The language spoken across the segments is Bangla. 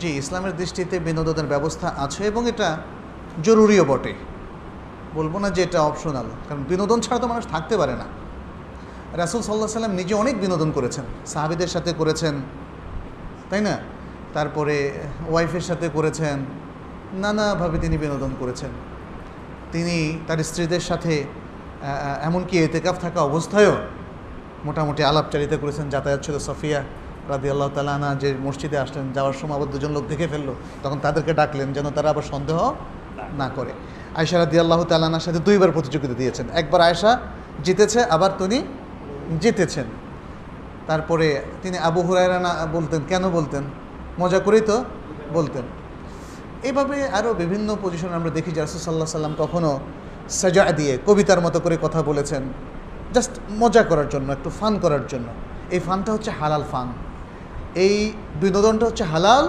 জি, ইসলামের দৃষ্টিতে বিনোদনের ব্যবস্থা আছে এবং এটা জরুরিও বটে। বলব না যে এটা অপশনাল কারণ বিনোদন ছাড়া তো মানুষ থাকতে পারে না। রাসুল সাল্লাহ সাল্লাম নিজে অনেক বিনোদন করেছেন। সাহাবিদের সাথে করেছেন, তাই না? তারপরে ওয়াইফের সাথে করেছেন, নানাভাবে তিনি বিনোদন করেছেন। তিনি তার স্ত্রীদের সাথে এমনকি এতেকাফ থাকা অবস্থায়ও মোটামুটি আলাপচারিতা করেছেন। যাতায়াত ছিল সফিয়া রাদি আল্লাহ তালানা যে মসজিদে আসলেন, যাওয়ার সময় আবার দুজন লোক দেখে ফেলল। তখন তাদেরকে ডাকলেন যেন তারা আবার সন্দেহ না করে। আয়সা রাদি আল্লাহ তালানার সাথে দুইবার প্রতিযোগিতা দিয়েছেন। একবার আয়সা জিতেছে, আবার তিনি জিতেছেন। তারপরে তিনি আবু হুরায়রা না বলতেন, কেন বলতেন? মজা করেই তো বলতেন। এইভাবে আরও বিভিন্ন পজিশন আমরা দেখি যে রাসুসাল্লাহ সাল্লাম কখনও সাজা দিয়ে কবিতার মতো করে কথা বলেছেন। জাস্ট মজা করার জন্য, একটু ফান করার জন্য। এই ফানটা হচ্ছে হালাল ফান এই বিনোদনটা হচ্ছে হালাল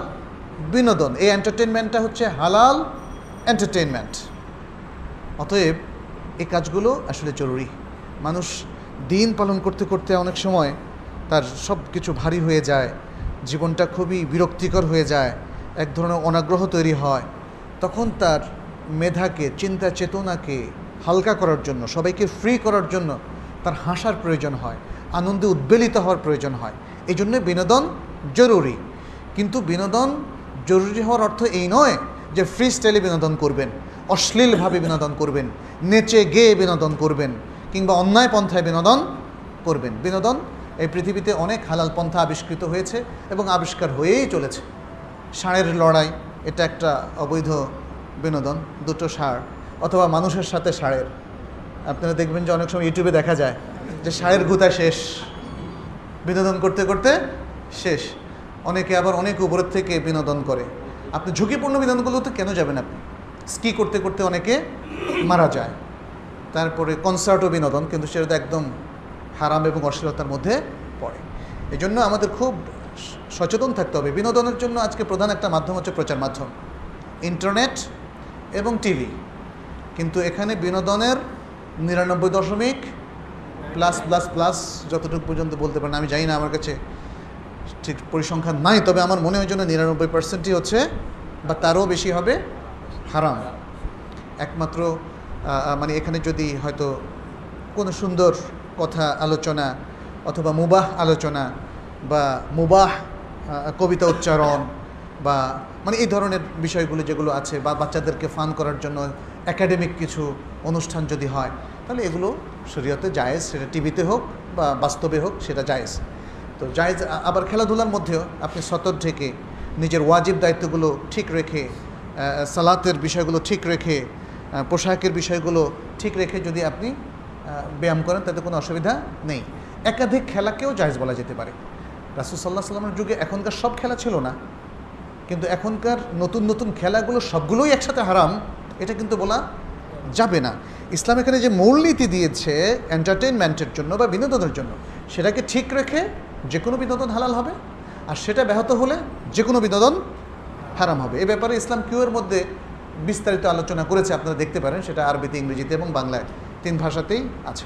বিনোদন। এই এন্টারটেনমেন্টটা হচ্ছে হালাল এন্টারটেনমেন্ট অতএব এই কাজগুলো আসলে জরুরি। মানুষ দিন পালন করতে করতে অনেক সময় তার সব কিছু ভারী হয়ে যায়, জীবনটা খুবই বিরক্তিকর হয়ে যায়, এক ধরনের অনাগ্রহ তৈরি হয়। তখন তার মেধাকে, চিন্তা চেতনাকে হালকা করার জন্য, সবাইকে ফ্রি করার জন্য তার হাসার প্রয়োজন হয়, আনন্দে উদ্বেলিত হওয়ার প্রয়োজন হয়। এই জন্য বিনোদন জরুরি। কিন্তু বিনোদন জরুরি হওয়ার অর্থ এই নয় যে ফ্রি স্টাইলে বিনোদন করবেন, অশ্লীলভাবে বিনোদন করবেন, নেচে গেয়ে বিনোদন করবেন, কিংবা অন্যায় পন্থায় বিনোদন করবেন। বিনোদন এই পৃথিবীতে অনেক হালাল পন্থা আবিষ্কৃত হয়েছে এবং আবিষ্কার হয়েই চলেছে। ষাঁড়ের লড়াই, এটা একটা অবৈধ বিনোদন, দুটো ষাঁড়, অথবা মানুষের সাথে ষাঁড়ের। আপনারা দেখবেন যে অনেক সময় ইউটিউবে দেখা যায় যে ষাঁড়ের গুতা শেষ। বিনোদন করতে করতে শেষ। অনেকে আবার অনেক উপরের থেকে বিনোদন করে। আপনি ঝুঁকিপূর্ণ বিনোদনগুলোতে কেন যাবেন আপনি? স্কি করতে করতে অনেকে মারা যায়। তারপরে কনসার্টও বিনোদন, কিন্তু সেটা তো একদম হারাম এবং অশ্লীলতার মধ্যে পড়ে। এই জন্য আমাদের খুব সচেতন থাকতে হবে। বিনোদনের জন্য আজকে প্রধান একটা মাধ্যম হচ্ছে প্রচার মাধ্যম। ইন্টারনেট এবং টিভি। কিন্তু এখানে বিনোদনের নিরানব্বই দশমিক প্লাস প্লাস প্লাস যতটুকু পর্যন্ত বলতে পারেন, আমি জানি না আমার কাছে ঠিক পরিসংখ্যান নাই, তবে আমার মনে হয় যেন নিরানব্বই পার্সেন্টই হচ্ছে, বা তারও বেশি হবে হারাম। একমাত্র মানে এখানে যদি হয়তো কোনো সুন্দর কথা আলোচনা অথবা মুবাহ আলোচনা বা মুবাহ কবিতা উচ্চারণ বা মানে এই ধরনের বিষয়গুলো যেগুলো আছে বা বাচ্চাদেরকে ফান করার জন্য একাডেমিক কিছু অনুষ্ঠান যদি হয়, তাহলে এগুলো শরীয়তে জায়েজ, সেটা টিভিতে হোক বা বাস্তবে হোক, সেটা জায়েজ। তো জায়েজ আবার খেলাধুলার মধ্যেও আপনি সতর ঢেকে নিজের ওয়াজিব দায়িত্বগুলো ঠিক রেখে সালাতের বিষয়গুলো ঠিক রেখে পোশাকের বিষয়গুলো ঠিক রেখে যদি আপনি ব্যায়াম করেন, তাতে কোনো অসুবিধা নেই। একাধিক খেলাকেও জায়েজ বলা যেতে পারে। রাসুল সাল্লাহ সাল্লামের যুগে এখনকার সব খেলা ছিল না। কিন্তু এখনকার নতুন নতুন খেলাগুলো সবগুলোই একসাথে হারাম, এটা কিন্তু বলা যাবে না। ইসলাম এখানে যে মূলনীতি দিয়েছে এন্টারটেনমেন্টের জন্য বা বিনোদনের জন্য, সেটাকে ঠিক রেখে যে কোনো বিনোদন হালাল হবে, আর সেটা ব্যাহত হলে যে কোনো বিনোদন হারাম হবে। এ ব্যাপারে ইসলাম কিউয়ের মধ্যে বিস্তারিত আলোচনা করেছে, আপনারা দেখতে পারেন, সেটা আরবিতে, ইংরেজিতে এবং বাংলায় তিন ভাষাতেই আছে।